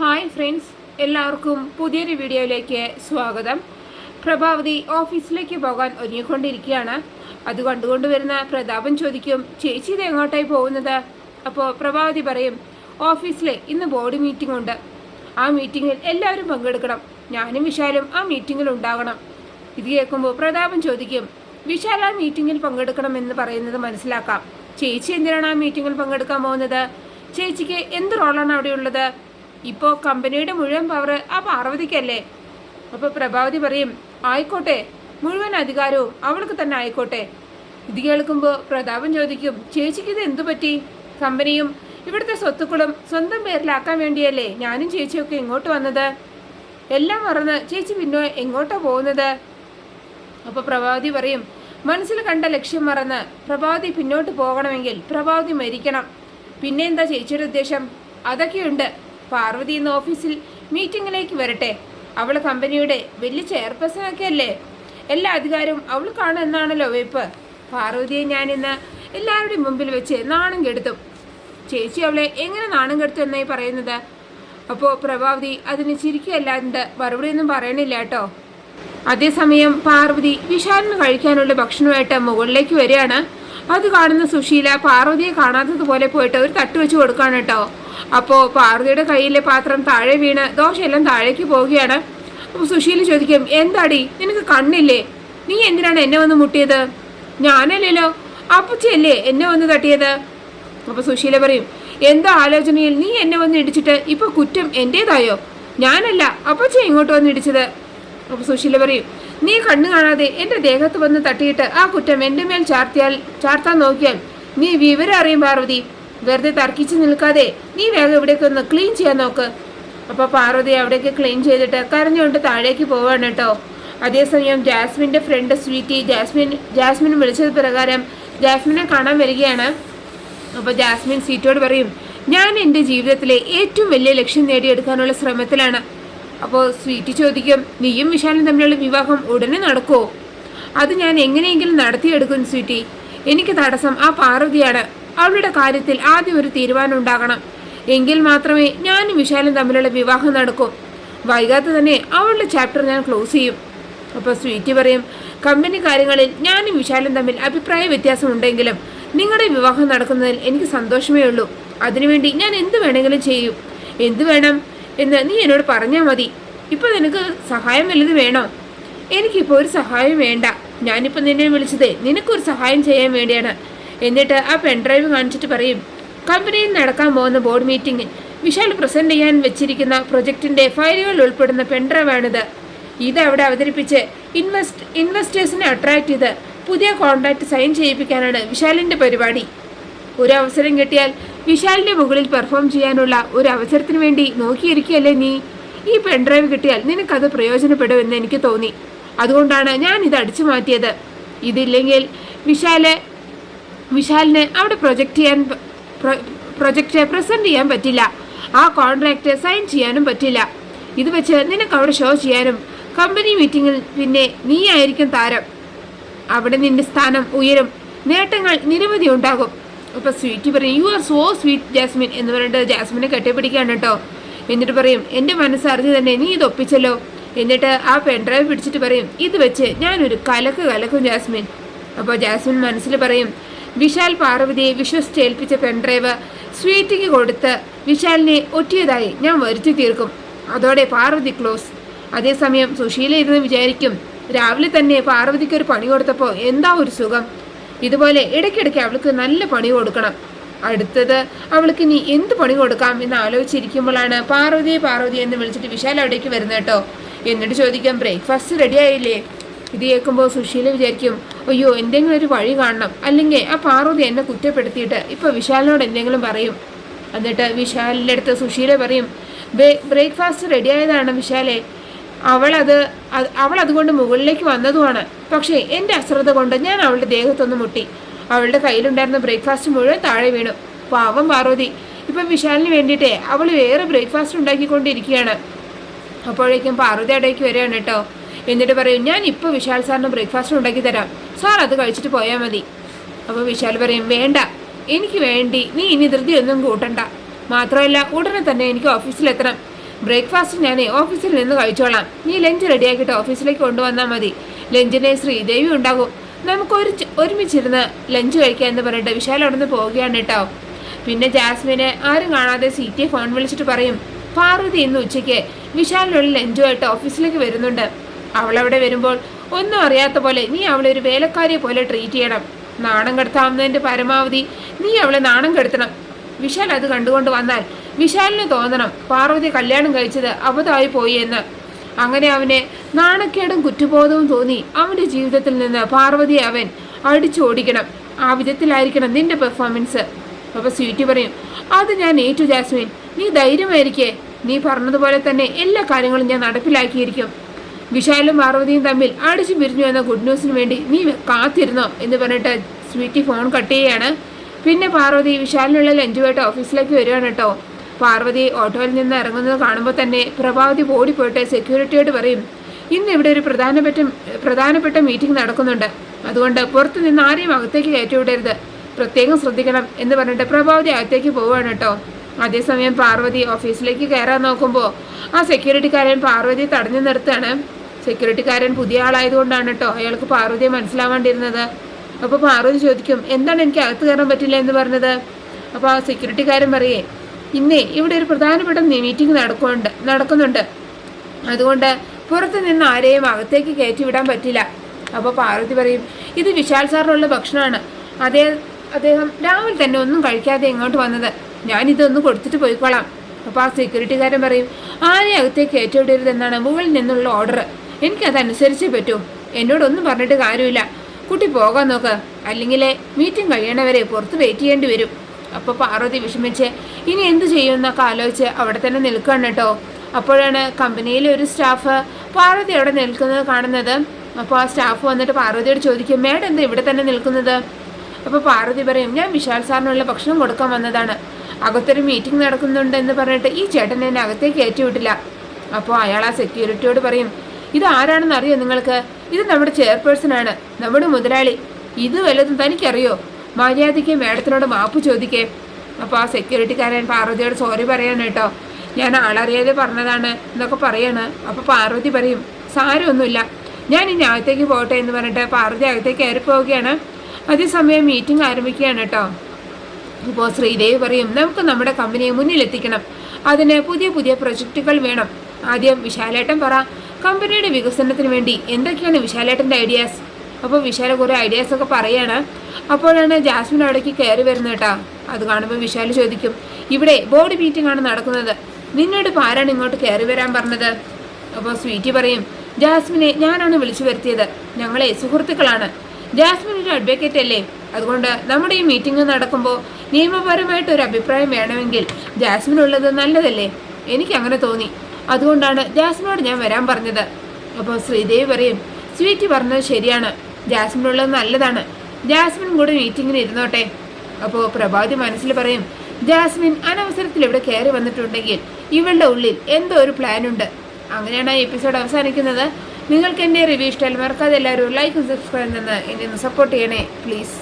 Hi friends എല്ലാവർക്കും പുതിയൊരു വീഡിയോയിലേക്ക് സ്വാഗതം. പ്രഭാവതി ഓഫീസിലേക്ക് പോകാൻ ഒരുങ്ങിക്കൊണ്ടിരിക്കുകയാണ്. അത് കണ്ടുകൊണ്ട് വരുന്ന പ്രതാപൻ ചോദിക്കും ചേച്ചി ഇത് എങ്ങോട്ടായി പോകുന്നത്? അപ്പോൾ പ്രഭാവതി പറയും ഓഫീസിലെ ഇന്ന് ബോർഡ് മീറ്റിംഗ് ഉണ്ട്. ആ മീറ്റിങ്ങിൽ എല്ലാവരും പങ്കെടുക്കണം. ഞാനും വിശാലും ആ മീറ്റിങ്ങിൽ ഉണ്ടാകണം. ഇത് കേൾക്കുമ്പോൾ പ്രതാപൻ ചോദിക്കും വിശാൽ ആ മീറ്റിങ്ങിൽ പങ്കെടുക്കണമെന്ന് പറയുന്നത് മനസ്സിലാക്കാം. ചേച്ചി എന്തിനാണ് ആ മീറ്റിങ്ങിൽ പങ്കെടുക്കാൻ പോകുന്നത്? ചേച്ചിക്ക് എന്ത് റോളാണ് അവിടെ ഉള്ളത്? ഇപ്പോൾ കമ്പനിയുടെ മുഴുവൻ പവർ ആ പാർവതിക്കല്ലേ? അപ്പോൾ പ്രഭാവതി പറയും ആയിക്കോട്ടെ മുഴുവൻ അധികാരവും അവൾക്ക് തന്നെ ആയിക്കോട്ടെ. ഇത് കേൾക്കുമ്പോൾ പ്രതാപൻ ചോദിക്കും ചേച്ചിക്ക് ഇത് എന്തു പറ്റി? കമ്പനിയും ഇവിടുത്തെ സ്വത്തുക്കളും സ്വന്തം പേരിലാക്കാൻ വേണ്ടിയല്ലേ ഞാനും ചേച്ചിയൊക്കെ ഇങ്ങോട്ട് വന്നത്? എല്ലാം മറന്ന് ചേച്ചി പിന്നെ എങ്ങോട്ടാ പോകുന്നത്? അപ്പോൾ പ്രഭാവതി പറയും മനസ്സിൽ കണ്ട ലക്ഷ്യം മറന്ന് പ്രഭാവതി പിന്നോട്ട് പോകണമെങ്കിൽ പ്രഭാവതി മരിക്കണം. പിന്നെ എന്താ ചേച്ചിയുടെ ഉദ്ദേശം? അതൊക്കെയുണ്ട്. പാർവതി ഇന്ന് ഓഫീസിൽ മീറ്റിങ്ങിലേക്ക് വരട്ടെ. അവൾ കമ്പനിയുടെ വലിയ ചെയർപേഴ്സണൊക്കെ അല്ലേ എല്ലാ അധികാരവും അവൾക്കാണ് എന്നാണല്ലോ വെയ്പ്പ്. പാർവതിയെ ഞാൻ ഇന്ന് എല്ലാവരുടെയും മുമ്പിൽ വെച്ച് നാണം കെടുത്തും. ചേച്ചി അവളെ എങ്ങനെ നാണം കെടുത്തു എന്നായി പറയുന്നത്? അപ്പോൾ പ്രഭാവതി അതിന് ചിരിക്കുകയല്ലാണ്ട് മറുപടിയൊന്നും പറയണില്ല കേട്ടോ. അതേസമയം പാർവതി വിശാലിന് കഴിക്കാനുള്ള ഭക്ഷണമായിട്ട് മുകളിലേക്ക് വരികയാണ്. അത് കാണുന്ന സുശീല പാർവതിയെ കാണാത്തതുപോലെ പോയിട്ട് ഒരു തട്ട് വെച്ച് കൊടുക്കാണ് കേട്ടോ. അപ്പോൾ പാർവതിയുടെ കയ്യിലെ പാത്രം താഴെ വീണ് ദോശയെല്ലാം താഴേക്ക് പോവുകയാണ്. അപ്പോൾ സുശീൽ ചോദിക്കും എന്താടി? നിനക്ക് കണ്ണില്ലേ? നീ എന്തിനാണ് എന്നെ വന്ന് മുട്ടിയത്? ഞാനല്ലല്ലോ. അപ്പച്ചയല്ലേ എന്നെ വന്ന് തട്ടിയത്. അപ്പോൾ സുശീല പറയും എന്താ ആലോചനയിൽ നീ എന്നെ വന്ന് ഇടിച്ചിട്ട് ഇപ്പൊ കുറ്റം എന്റേതായോ ഞാനല്ല അപ്പച്ച ഇങ്ങോട്ട് വന്ന് ഇടിച്ചത്. അപ്പോൾ സുശീല പറയും നീ കണ്ണു കാണാതെ എന്റെ ദേഹത്ത് വന്ന് തട്ടിയിട്ട് ആ കുറ്റം എന്റെ മേൽ ചാർത്തിയാൽ ചാർത്താൻ നോക്കിയാൽ നീ വിവരം അറിയും പാർവതി. വെറുതെ തർക്കിച്ച് നിൽക്കാതെ നീ വേഗം ഇവിടേക്ക് ഒന്ന് ക്ലീൻ ചെയ്യാൻ നോക്ക്. അപ്പോൾ പാർവതി അവിടേക്ക് ക്ലീൻ ചെയ്തിട്ട് കരഞ്ഞുകൊണ്ട് താഴേക്ക് പോവാണ് കേട്ടോ. അതേസമയം ജാസ്മിന്റെ ഫ്രണ്ട് സ്വീറ്റി ജാസ്മിൻ ജാസ്മിൻ വിളിച്ചത് പ്രകാരം ജാസ്മിനെ കാണാൻ വരികയാണ്. അപ്പോൾ ജാസ്മിൻ സീറ്റോട് പറയും ഞാൻ എന്റെ ജീവിതത്തിലെ ഏറ്റവും വലിയ ലക്ഷ്യം നേടിയെടുക്കാനുള്ള ശ്രമത്തിലാണ്. അപ്പോൾ സ്വീറ്റി ചോദിക്കും നീയും വിശാലും തമ്മിലുള്ള വിവാഹം ഉടനെ നടക്കുമോ അത് ഞാൻ എങ്ങനെയെങ്കിലും നടത്തിയെടുക്കും സ്വീറ്റി. എനിക്ക് തടസ്സം ആ പാർവതിയാണ്. അവളുടെ കാര്യത്തിൽ ആദ്യം ഒരു തീരുമാനം ഉണ്ടാകണം എങ്കിൽ മാത്രമേ ഞാനും വിശാലും തമ്മിലുള്ള വിവാഹം നടക്കൂ. വൈകാതെ തന്നെ അവളുടെ ചാപ്റ്റർ ഞാൻ ക്ലോസ് ചെയ്യും. അപ്പോൾ സ്വീറ്റി പറയും കമ്പനി കാര്യങ്ങളിൽ ഞാനും വിശാലും തമ്മിൽ അഭിപ്രായ വ്യത്യാസം ഉണ്ടെങ്കിലും നിങ്ങളുടെ വിവാഹം നടക്കുന്നതിൽ എനിക്ക് സന്തോഷമേ ഉള്ളൂ. അതിനുവേണ്ടി ഞാൻ എന്ത് വേണമെങ്കിലും ചെയ്യും. എന്ത് വേണം എന്ന് നീ എന്നോട് പറഞ്ഞാൽ മതി. ഇപ്പോൾ നിനക്ക് സഹായം വലുത് വേണോ? എനിക്കിപ്പോൾ ഒരു സഹായം വേണ്ട. ഞാനിപ്പോൾ നിന്നെ വിളിച്ചത് നിനക്കൊരു സഹായം ചെയ്യാൻ വേണ്ടിയാണ്. എന്നിട്ട് ആ പെൻഡ്രൈവ് കാണിച്ചിട്ട് പറയും കമ്പനിയിൽ നടക്കാൻ പോകുന്ന ബോർഡ് മീറ്റിംഗിൽ വിശാൽ പ്രസന്റ് ചെയ്യാൻ വെച്ചിരിക്കുന്ന പ്രൊജക്ടിന്റെ ഫയലുകൾ ഉൾപ്പെടുന്ന പെൺഡ്രൈവാണിത് ഇത് അവിടെ അവതരിപ്പിച്ച് ഇൻവെസ്റ്റ് ഇൻവെസ്റ്റേഴ്സിനെ അട്രാക്ട് ചെയ്ത് പുതിയ കോൺട്രാക്ട് സൈൻ ചെയ്യിപ്പിക്കാനാണ് വിശാലിന്റെ പരിപാടി. ഒരു അവസരം കിട്ടിയാൽ വിശാലിന്റെ മുകളിൽ പെർഫോം ചെയ്യാനുള്ള ഒരു അവസരത്തിന് വേണ്ടി നോക്കിയിരിക്കുകയല്ലേ നീ? ഈ പെൻഡ്രൈവ് കിട്ടിയാൽ നിനക്കത് പ്രയോജനപ്പെടുമെന്ന് എനിക്ക് തോന്നി. അതുകൊണ്ടാണ് ഞാൻ ഇത് അടിച്ചു മാറ്റിയത്. ഇതില്ലെങ്കിൽ വിശാൽ വിശാലിന് അവിടെ പ്രൊജക്റ്റ് ചെയ്യാൻ പ്രൊജക്റ്റ് പ്രസന്റ് ചെയ്യാൻ പറ്റില്ല. ആ കോൺട്രാക്റ്റ് സൈൻ ചെയ്യാനും പറ്റില്ല. ഇത് വെച്ച് നിനക്ക് അവിടെ ഷോ ചെയ്യാനും. കമ്പനി മീറ്റിങ്ങിൽ പിന്നെ നീ ആയിരിക്കും താരം. അവിടെ നിന്റെ സ്ഥാനം ഉയരും. നേട്ടങ്ങൾ നിരവധി ഉണ്ടാകും. അപ്പൊ സ്വീറ്റ് പറയും you are so sweet Jasmine എന്ന് പറഞ്ഞിട്ട് ജാസ്മിനെ കെട്ടിപ്പിടിക്കാണ് കേട്ടോ. എന്നിട്ട് പറയും എന്റെ മനസ്സറിഞ്ഞ് തന്നെ നീ ഇത് ഒപ്പിച്ചല്ലോ. എന്നിട്ട് ആ പെൺഡ്രൈവ് പിടിച്ചിട്ട് പറയും ഇത് വെച്ച് ഞാനൊരു കലക്ക് കലക്കും ജാസ്മിൻ അപ്പോൾ ജാസ്മിൻ മനസ്സിൽ പറയും വിശാൽ പാർവതിയെ വിശ്വസിച്ചേൽപ്പിച്ച പെൺഡ്രൈവ് സ്വീറ്റിക്ക് കൊടുത്ത് വിശാലിനെ ഒറ്റിയതായി ഞാൻ വരുത്തി തീർക്കും. അതോടെ പാർവതി ക്ലോസ്. അതേസമയം സുശീല ഇരുന്ന് വിചാരിക്കും രാവിലെ തന്നെ പാർവതിക്ക് ഒരു പണി കൊടുത്തപ്പോൾ എന്താ ഒരു സുഖം? ഇതുപോലെ ഇടയ്ക്കിടയ്ക്ക് അവൾക്ക് നല്ല പണി കൊടുക്കണം. അടുത്തത് അവൾക്ക് ഇനി എന്ത് പണി കൊടുക്കാം എന്ന് ആലോചിച്ചിരിക്കുമ്പോഴാണ് പാർവതിയെ പാർവതി എന്ന് വിളിച്ചിട്ട് വിശാൽ അവിടേക്ക് വരുന്നേട്ടോ എന്നിട്ട് ചോദിക്കാം ബ്രേക്ക്ഫാസ്റ്റ് റെഡി ആയില്ലേ? ഇത് കേൾക്കുമ്പോൾ സുശീല വിചാരിക്കും അയ്യോ എന്തെങ്കിലും ഒരു വഴി കാണണം. അല്ലെങ്കിൽ ആ പാർവതി എന്നെ കുറ്റപ്പെടുത്തിയിട്ട് ഇപ്പോൾ വിശാലിനോട് എന്തെങ്കിലും പറയും? എന്നിട്ട് വിശാലിന്റെ അടുത്ത് സുശീല പറയും ബ്രേക്ക്ഫാസ്റ്റ് റെഡി ആയതാണ് വിശാലെ. അവളത് അവൾ അതുകൊണ്ട് മുകളിലേക്ക് വന്നതുമാണ്. പക്ഷേ എന്റെ അശ്രദ്ധ കൊണ്ട് ഞാൻ അവളുടെ ദേഹത്തൊന്ന് മുട്ടി. അവളുടെ കയ്യിലുണ്ടായിരുന്ന ബ്രേക്ക്ഫാസ്റ്റ് മുഴുവൻ താഴെ വീണു. പാവം പാർവതി. ഇപ്പം വിശാലിന് വേണ്ടിയിട്ടേ അവൾ വേറെ ബ്രേക്ക്ഫാസ്റ്റ് ഉണ്ടാക്കിക്കൊണ്ടിരിക്കുകയാണ്. അപ്പോഴേക്കും പാർവതി അടയ്ക്ക് വരികയാണ് കേട്ടോ. എന്നിട്ട് പറയും ഞാൻ ഇപ്പോൾ വിശാൽ സാറിന് ബ്രേക്ക്ഫാസ്റ്റ് ഉണ്ടാക്കി തരാം. സാർ അത് കഴിച്ചിട്ട് പോയാൽ മതി. അപ്പോൾ വിശാൽ പറയും വേണ്ട. എനിക്ക് വേണ്ടി. നീ ഇനി ധൃതിയൊന്നും കൂട്ടണ്ട. മാത്രമല്ല ഉടനെ തന്നെ എനിക്ക് ഓഫീസിലെത്തണം. ബ്രേക്ക്ഫാസ്റ്റ് ഞാൻ ഓഫീസിൽ നിന്ന് കഴിച്ചോളാം. നീ ലഞ്ച് റെഡിയാക്കിയിട്ട് ഓഫീസിലേക്ക് കൊണ്ടുവന്നാൽ മതി. ലഞ്ചിന് ശ്രീദേവി ഉണ്ടാകും. നമുക്ക് ഒരു ഒരുമിച്ചിരുന്ന് ലഞ്ച് കഴിക്കാം എന്ന് പറഞ്ഞിട്ട് വിശാൽ അവിടെ നിന്ന് പോവുകയാണ് കേട്ടോ. പിന്നെ ജാസ്മിനെ ആരും കാണാതെ സി ടി ഫോൺ വിളിച്ചിട്ട് പറയും പാർവതി ഇന്ന് ഉച്ചയ്ക്ക് വിശാലിനുള്ള ലഞ്ചുമായിട്ട് ഓഫീസിലേക്ക് വരുന്നുണ്ട്. അവളവിടെ വരുമ്പോൾ ഒന്നും അറിയാത്ത പോലെ നീ അവളെ ഒരു വേലക്കാരിയെ പോലെ ട്രീറ്റ് ചെയ്യണം. നാണം കെടുത്താവുന്നതിന്റെ പരമാവധി നീ അവളെ നാണം കെടുത്തണം. വിശാൽ അത് കണ്ടുകൊണ്ട് വന്നാൽ വിശാലിന് തോന്നണം പാർവതി കല്യാണം കഴിച്ചത് അബദ്ധമായി പോയി എന്ന്. അങ്ങനെ അവനെ നാണക്കേടും കുറ്റബോധവും തോന്നി അവന്റെ ജീവിതത്തിൽ നിന്ന് പാർവതിയെ അവൻ അടിച്ചോടിക്കണം ആ വിധത്തിലായിരിക്കണം നിന്റെ പെർഫോമൻസ് അപ്പോൾ സ്വീറ്റ് പറയും അത് ഞാൻ ഏറ്റു ജാസ്മിൻ നീ ധൈര്യമായിരിക്കേ. നീ പറഞ്ഞതുപോലെ തന്നെ എല്ലാ കാര്യങ്ങളും ഞാൻ നടപ്പിലാക്കിയിരിക്കും. വിശാലും പാർവതിയും തമ്മിൽ അടിച്ചു പിരിഞ്ഞു എന്ന ഗുഡ് ന്യൂസിന് വേണ്ടി നീ കാത്തിരുന്നോ എന്ന് പറഞ്ഞിട്ട് സ്വീറ്റി ഫോൺ കട്ട് ചെയ്യാണ് പിന്നെ പാർവതി വിശാലിനുള്ള ലഞ്ചുമായിട്ട് ഓഫീസിലേക്ക് വരികയാണ് കേട്ടോ. പാർവതി ഓട്ടോയിൽ നിന്ന് ഇറങ്ങുന്നത് കാണുമ്പോൾ തന്നെ പ്രഭാവതി ഓടിപ്പോയിട്ട് സെക്യൂരിറ്റിയോട് പറയും ഇന്ന് ഇവിടെ ഒരു പ്രധാനപ്പെട്ട പ്രധാനപ്പെട്ട മീറ്റിംഗ് നടക്കുന്നുണ്ട്. അതുകൊണ്ട് പുറത്തു നിന്ന് ആരെയും അകത്തേക്ക് കയറ്റിവിടരുത്. പ്രത്യേകം ശ്രദ്ധിക്കണം എന്ന് പറഞ്ഞിട്ട് പ്രഭാവതി അകത്തേക്ക് പോവുകയാണ് കേട്ടോ. അതേസമയം പാർവതി ഓഫീസിലേക്ക് കയറാൻ നോക്കുമ്പോൾ ആ സെക്യൂരിറ്റിക്കാരൻ പാർവതി തടഞ്ഞു നിർത്താണ് സെക്യൂരിറ്റിക്കാരൻ പുതിയ ആളായതുകൊണ്ടാണ് കേട്ടോ അയാൾക്ക് പാർവതിയെ മനസ്സിലാവാണ്ടിരുന്നത്. അപ്പോൾ പാർവതി ചോദിക്കും എന്താണ് എനിക്ക് അകത്ത് കയറാൻ പറ്റില്ല എന്ന് പറഞ്ഞത്? അപ്പോൾ ആ സെക്യൂരിറ്റിക്കാരൻ പറയേ ഇന്നേ ഇവിടെ ഒരു പ്രധാനപ്പെട്ട മീറ്റിംഗ് നടക്കുന്നുണ്ട് നടക്കുന്നുണ്ട്. അതുകൊണ്ട് പുറത്ത് നിന്ന് ആരെയും അകത്തേക്ക് കയറ്റി വിടാൻ പറ്റില്ല. അപ്പോൾ പാർവതി പറയും ഇത് വിശാൽ സാറിനുള്ള ഭക്ഷണമാണ്. അതേ അദ്ദേഹം രാവിലെ തന്നെ ഒന്നും കഴിക്കാതെ ഇങ്ങോട്ട് വന്നത്? ഞാനിതൊന്ന് കൊടുത്തിട്ട് പോയിക്കോളാം. അപ്പോൾ ആ സെക്യൂരിറ്റിക്കാരൻ പറയും ആരെയും അകത്തേക്ക് കയറ്റിവിടരുതെന്നാണ് മുകളിൽ നിന്നുള്ള ഓർഡർ എനിക്കതനുസരിച്ചേ പറ്റൂ. എന്നോടൊന്നും പറഞ്ഞിട്ട് കാര്യമില്ല. കുട്ടി പോകാൻ നോക്ക്. അല്ലെങ്കിൽ മീറ്റിംഗ് കഴിയണവരെ പുറത്ത് വെയിറ്റ് ചെയ്യേണ്ടി വരും. അപ്പോൾ പാർവതി വിഷമിച്ച് ഇനി എന്ത് ചെയ്യുമെന്നൊക്കെ ആലോചിച്ച് അവിടെ തന്നെ നിൽക്കുകയാണ് കേട്ടോ. അപ്പോഴാണ് കമ്പനിയിലെ ഒരു സ്റ്റാഫ് പാർവതി അവിടെ നിൽക്കുന്നത് കാണുന്നത്. അപ്പോൾ ആ സ്റ്റാഫ് വന്നിട്ട് പാർവതിയോട് ചോദിക്കും മേഡം എന്താ ഇവിടെ തന്നെ നിൽക്കുന്നത്? അപ്പോൾ പാർവതി പറയും ഞാൻ വിശാൽ സാറിനുള്ള ഭക്ഷണം കൊടുക്കാൻ വന്നതാണ്. അകത്തൊരു മീറ്റിംഗ് നടക്കുന്നുണ്ട് എന്ന് പറഞ്ഞിട്ട് ഈ ചേട്ടൻ എന്നെ അകത്തേക്ക് കയറ്റി വിട്ടില്ല. അപ്പോൾ അയാൾ ആ സെക്യൂരിറ്റിയോട് പറയും ഇത് ആരാണെന്ന് അറിയോ നിങ്ങൾക്ക്? ഇത് നമ്മുടെ ചെയർപേഴ്സൺ ആണ് നമ്മുടെ മുതലാളി. ഇത് വല്ലതും തനിക്കറിയോ? മര്യാദയ്ക്ക് മേഡത്തിനോട് മാപ്പ് ചോദിക്കേ. അപ്പോൾ ആ സെക്യൂരിറ്റിക്കാരൻ പാർവതിയോട് സോറി പറയാണ് കേട്ടോ. ഞാൻ ആളറിയാതെ പറഞ്ഞതാണ് എന്നൊക്കെ പറയാണ്. അപ്പോൾ പാർവതി പറയും സാരമൊന്നുമില്ല. ഞാൻ ഇനി അകത്തേക്ക് പോകട്ടെ എന്ന് പറഞ്ഞിട്ട് പാർവതി അകത്തേക്ക് കയറി പോവുകയാണ്. അതേസമയം മീറ്റിംഗ് ആരംഭിക്കുകയാണ് കേട്ടോ. ഇപ്പോൾ ശ്രീദേവി പറയും നമുക്ക് നമ്മുടെ കമ്പനിയെ മുന്നിലെത്തിക്കണം. അതിന് പുതിയ പുതിയ പ്രൊജക്റ്റുകൾ വേണം. ആദ്യം വിശാലേട്ടൻ പറ കമ്പനിയുടെ വികസനത്തിന് വേണ്ടി എന്തൊക്കെയാണ് വിശാലേട്ടന്റെ ഐഡിയാസ് അപ്പോൾ വിശാല കുറേ ഐഡിയാസ് ഒക്കെ പറയാണ്. അപ്പോഴാണ് ജാസ്മിൻ അവിടേക്ക് കയറി വരുന്നത് കേട്ടോ. അത് കാണുമ്പോൾ വിശാൽ ചോദിക്കും ഇവിടെ ബോർഡ് മീറ്റിംഗ് ആണ് നടക്കുന്നത്. നിന്നോട് ഇപ്പോൾ ആരാണ് ഇങ്ങോട്ട് കയറി വരാൻ പറഞ്ഞത്? അപ്പോൾ സ്വീറ്റി പറയും ജാസ്മിനെ ഞാനാണ് വിളിച്ചു വരുത്തിയത്. ഞങ്ങളെ സുഹൃത്തുക്കളാണ്. ജാസ്മിൻ ഒരു അഡ്വക്കേറ്റ് അല്ലേ? അതുകൊണ്ട് നമ്മുടെ ഈ മീറ്റിംഗ് നടക്കുമ്പോൾ നിയമപരമായിട്ട് ഒരു അഭിപ്രായം വേണമെങ്കിൽ ജാസ്മിൻ ഉള്ളത് നല്ലതല്ലേ? എനിക്ക് അങ്ങനെ തോന്നി. അതുകൊണ്ടാണ് ജാസ്മിനോട് ഞാൻ വരാൻ പറഞ്ഞത്. അപ്പോൾ ശ്രീദേവി പറയും സ്വീറ്റ് പറഞ്ഞത് ശരിയാണ്. ജാസ്മിനുള്ളത് നല്ലതാണ്. ജാസ്മിൻ കൂടെ മീറ്റിങ്ങിന് ഇരുന്നോട്ടെ. അപ്പോൾ പ്രഭാതി മനസ്സിൽ പറയും ജാസ്മിൻ അനവസരത്തിൽ ഇവിടെ കയറി വന്നിട്ടുണ്ടെങ്കിൽ ഇവളുടെ ഉള്ളിൽ എന്തോ ഒരു പ്ലാൻ ഉണ്ട്. അങ്ങനെയാണ് ഈ എപ്പിസോഡ് അവസാനിക്കുന്നത്. നിങ്ങൾക്ക് എന്റെ റിവ്യൂ ഇഷ്ടമായാൽ മറക്കാതെ എല്ലാവരും ലൈക്കും സബ്സ്ക്രൈബ് നിന്ന് എന്നെ ഒന്ന് സപ്പോർട്ട് ചെയ്യണേ പ്ലീസ്